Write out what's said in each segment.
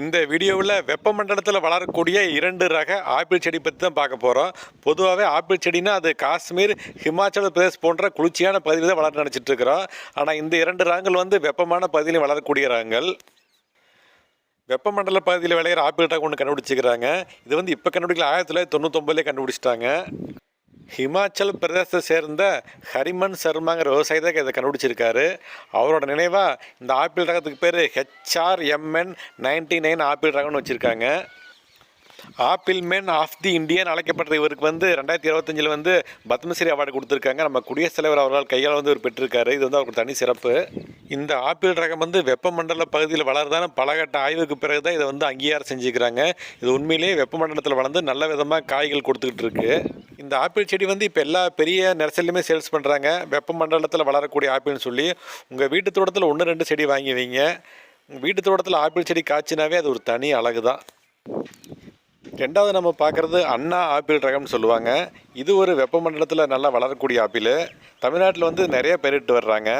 இந்த வீடியோவில் வெப்பமண்டலத்தில் வளரக்கூடிய இரண்டு ரக ஆப்பிள் செடி பற்றி தான் பார்க்க போகிறோம். பொதுவாகவே ஆப்பிள் செடினா அது காஷ்மீர் ஹிமாச்சல பிரதேஷ் போன்ற குளிர்ச்சியான பகுதியில் தான் வளர நினச்சிட்டு இருக்கிறோம். ஆனால் இந்த இரண்டு ரகங்கள் வந்து வெப்பமான பகுதியில் வளரக்கூடிய ரகங்கள். வெப்பமண்டல பகுதியில் விளையிற ஆப்பிள் ரகம் ஒன்று கண்டுபிடிச்சிக்கிறாங்க. இது வந்து இப்போ கண்டுபிடிக்கல ஆயிரத்தி தொள்ளாயிரத்தி தொண்ணூத்தொம்பதுலேயே கண்டுபிடிச்சிட்டாங்க. ஹிமாச்சல் பிரதேசத்தை சேர்ந்த ஹரிமன் சர்மாங்கிற விவசாயி தான் இதை கண்டுபிடிச்சிருக்காரு. அவரோட நினைவாக இந்த ஆப்பிள் ரகத்துக்கு பேர் HR MN ninety nine apple ரகம்னு வச்சுருக்காங்க. Apple man of the Indian அழைக்கப்பட்ட இவருக்கு வந்து ரெண்டாயிரத்தி இருபத்தஞ்சில் வந்து பத்மஸ்ரீ அவார்டு கொடுத்துருக்காங்க. நம்ம குடியரசுத் தலைவர் அவரால் கையால் வந்து இவர் பெற்றிருக்காரு. இது வந்து அவருக்கு தனி சிறப்பு. இந்த ஆப்பிள் ரகம் வந்து வெப்பமண்டல பகுதியில் வளர்தான பலகட்ட ஆய்வுக்கு பிறகு தான் இதை வந்து அங்கீகாரம் செஞ்சுக்கிறாங்க. இது உண்மையிலேயே வெப்பமண்டலத்தில் வளர்ந்து நல்ல விதமாக காய்கள் கொடுத்துக்கிட்டு இருக்கு. இந்த ஆப்பிள் செடி வந்து இப்போ எல்லா பெரிய நர்சரிலையுமே சேல்ஸ் பண்ணுறாங்க வெப்பமண்டலத்தில் வளரக்கூடிய ஆப்பிள்னு சொல்லி உங்கள் வீட்டு தோட்டத்தில் ஒன்று ரெண்டு செடி வாங்கி வைங்க. உங்கள் வீட்டு தோட்டத்தில் ஆப்பிள் செடி காய்ச்சினாவே அது ஒரு தனி அழகு தான் ரெண்டாவது நம்ம பார்க்குறது அண்ணா ஆப்பிள் ரகம்னு சொல்லுவாங்க. இது ஒரு வெப்பமண்டலத்தில் நல்லா வளரக்கூடிய ஆப்பிள். தமிழ்நாட்டில் வந்து நிறைய பேரிட்டு வர்றாங்க.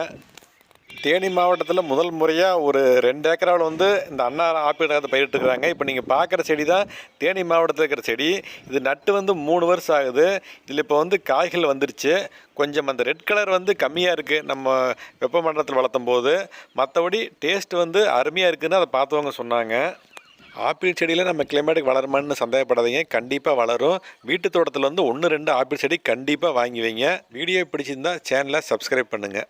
தேனி மாவட்டத்தில் முதல் முறையாக ஒரு ரெண்டு ஏக்கராவில் வந்து இந்த அண்ணா ஆப்பிள் ரகத்தை பயிரிட்டுருக்குறாங்க. இப்போ நீங்கள் பார்க்குற செடி தான் தேனி மாவட்டத்தில் இருக்கிற செடி. இது நட்டு வந்து மூணு வருஷம் ஆகுது. இதில் இப்போ வந்து காய்கள் வந்துருச்சு. கொஞ்சம் அந்த ரெட் கலர் வந்து கம்மியாக இருக்குது நம்ம வெப்பமண்டலத்தில் வளர்த்தும் போது. மற்றபடி டேஸ்ட் வந்து அருமையாக இருக்குதுன்னு அதை பார்த்தவங்க சொன்னாங்க. ஆப்பிள் செடியில் நம்ம கிளைமேட்டுக்கு வளருமான்னு சந்தேகப்படாதீங்க. கண்டிப்பாக வளரும். வீட்டு தோட்டத்தில் வந்து ஒன்று ரெண்டு ஆப்பிள் செடி கண்டிப்பாக வாங்கி வைங்க. வீடியோ பிடிச்சிருந்தா சேனலை சப்ஸ்கிரைப் பண்ணுங்கள்